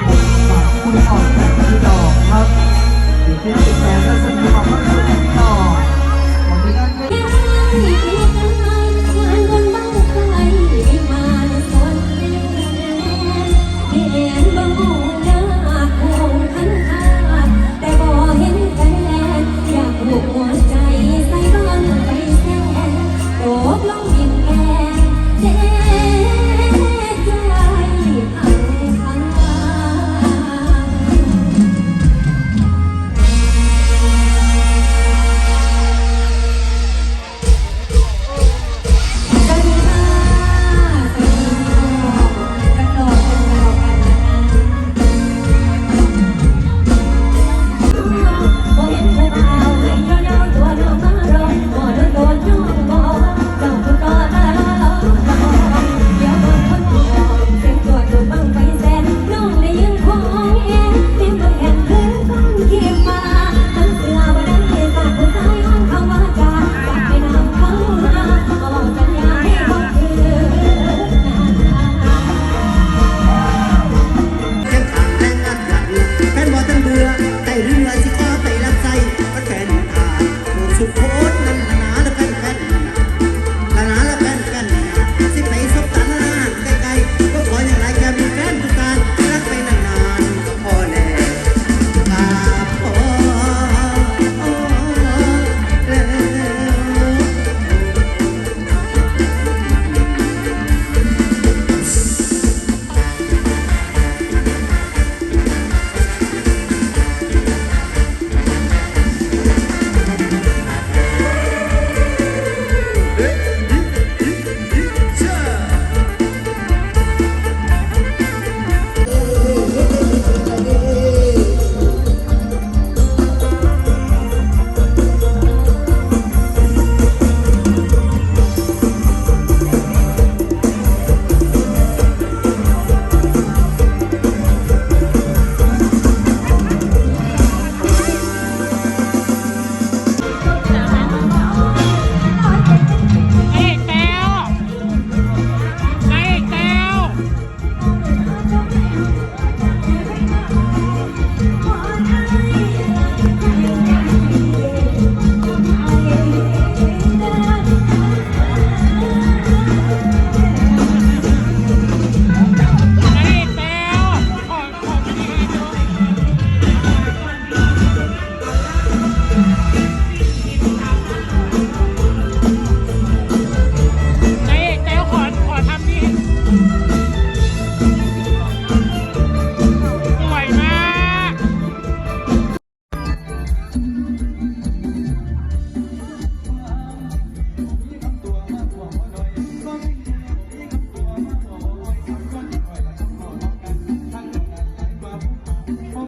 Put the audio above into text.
ผากคุณออกจากคุณดอกครับเดี๋ยวที่ติดแล้วก็จะมีความว่าคุณต่อ